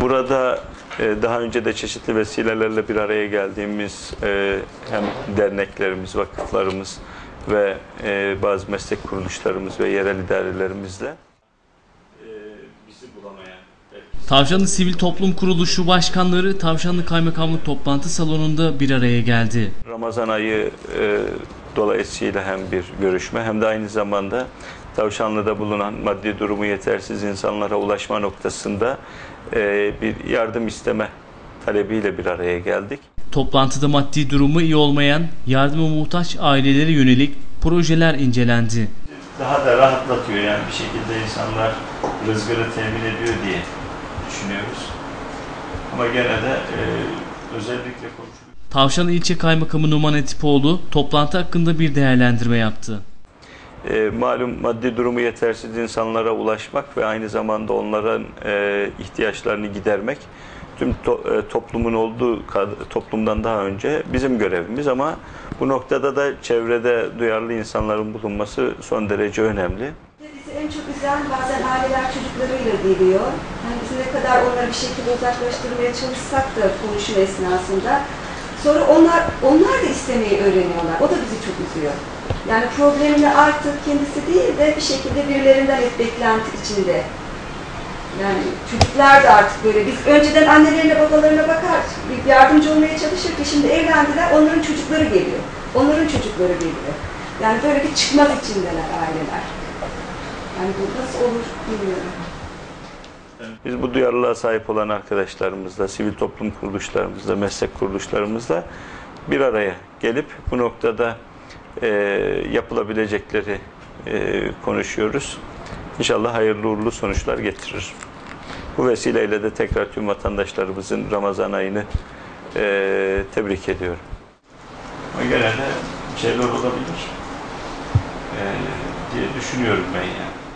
Burada e, daha önce de çeşitli vesilelerle bir araya geldiğimiz e, hem derneklerimiz, vakıflarımız ve e, bazı meslek kuruluşlarımız ve yerel idarelerimizle bizi Tavşanlı Sivil Toplum Kuruluşu başkanları Tavşanlı Kaymakamlık toplantı salonunda bir araya geldi. Ramazan ayı e, dolayısıyla hem bir görüşme hem de aynı zamanda Tavşanlı'da bulunan maddi durumu yetersiz insanlara ulaşma noktasında e, bir yardım isteme talebiyle bir araya geldik. Toplantıda maddi durumu iyi olmayan, yardıma muhtaç ailelere yönelik projeler incelendi. Daha da rahatlatıyor yani bir şekilde insanlar rızgırı temin ediyor diye düşünüyoruz. Ama gene de e, özellikle konuşuluyor. Tavşanlı İlçe Kaymakamı Numan Etipoğlu toplantı hakkında bir değerlendirme yaptı. E, malum maddi durumu yetersiz insanlara ulaşmak ve aynı zamanda onların e, ihtiyaçlarını gidermek tüm to- e, toplumun olduğu toplumdan daha önce bizim görevimiz ama bu noktada da çevrede duyarlı insanların bulunması son derece önemli. Bizi en çok üzen bazen aileler çocuklarıyla geliyor. Yani biz ne kadar onları bir şekilde uzaklaştırmaya çalışsak da konuşma esnasında. Sonra onlar onlar da istemeyi öğreniyorlar. O da bizi çok üzüyor. Yani problemini artık kendisi değil de bir şekilde birilerinden hep beklenti içinde. Yani çocuklar da artık böyle, biz önceden annelerine babalarına bakar, yardımcı olmaya çalışırken şimdi evlendiler, onların çocukları geliyor. Onların çocukları geliyor. Yani böyle bir çıkmaz içindeler aileler. Yani bu nasıl olur bilmiyorum. Biz bu duyarlılığa sahip olan arkadaşlarımızla, sivil toplum kuruluşlarımızla, meslek kuruluşlarımızla bir araya gelip bu noktada e, yapılabilecekleri e, konuşuyoruz. İnşallah hayırlı uğurlu sonuçlar getirir. Bu vesileyle de tekrar tüm vatandaşlarımızın Ramazan ayını e, tebrik ediyorum. Ama gene de şeyler olabilir e, diye düşünüyorum ben yani.